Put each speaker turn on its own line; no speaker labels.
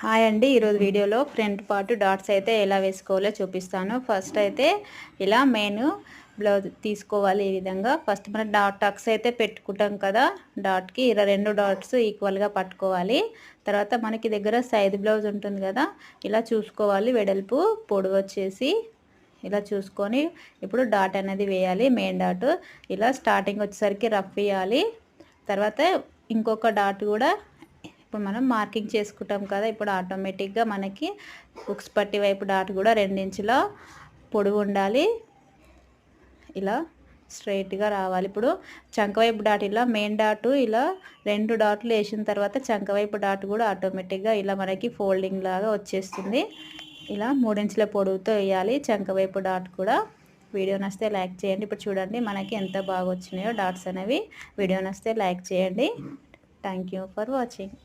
Hi అండి. ఈరోజు వీడియోలో ఫ్రంట్ పార్ట్ డాట్స్ అయితే ఎలా వేసుకోవాలో చూపిస్తాను. ఫస్ట్ అయితే ఇలా మెయిన్ బ్లౌజ్ తీసుకోవాలి ఈ విధంగా. ఫస్ట్ మనం డాట్ టక్స్ అయితే పెట్టుకుంటాం కదా డాట్కి ఇలా రెండు డాట్స్ ఈక్వల్గా పట్టుకోవాలి. తర్వాత మనకి దగ్గర సైజ్ బ్లౌజ్ ఉంటుంది కదా ఇలా చూసుకోవాలి. వెడల్పు పొడవు వచ్చేసి ఇలా చూసుకొని ఇప్పుడు డాట్ అనేది వేయాలి మెయిన్ డాట్. ఇలా స్టార్టింగ్ వచ్చేసరికి రఫ్ వేయాలి. తర్వాత ఇంకొక డాట్ కూడా ఇప్పుడు మనం మార్కింగ్ చేసుకుంటాం కదా ఇప్పుడు ఆటోమేటిక్గా మనకి బుక్స్ పట్టి వైపు డాట్ కూడా రెండించుల పొడవు ఉండాలి. ఇలా స్ట్రైట్గా రావాలి. ఇప్పుడు చంకవైపు డాట్ ఇలా మెయిన్ డాట్ ఇలా రెండు డాట్లు వేసిన తర్వాత చంకవైపు డాట్ కూడా ఆటోమేటిక్గా ఇలా మనకి ఫోల్డింగ్ లాగా వచ్చేస్తుంది. ఇలా మూడించుల పొడవుతో వేయాలి. చంకవైపు డాట్ కూడా వీడియో నస్తే లైక్ చేయండి. ఇప్పుడు చూడండి మనకి ఎంత బాగా వచ్చినాయో డాట్స్ అనేవి. వీడియో నస్తే లైక్ చేయండి. Thank you for watching.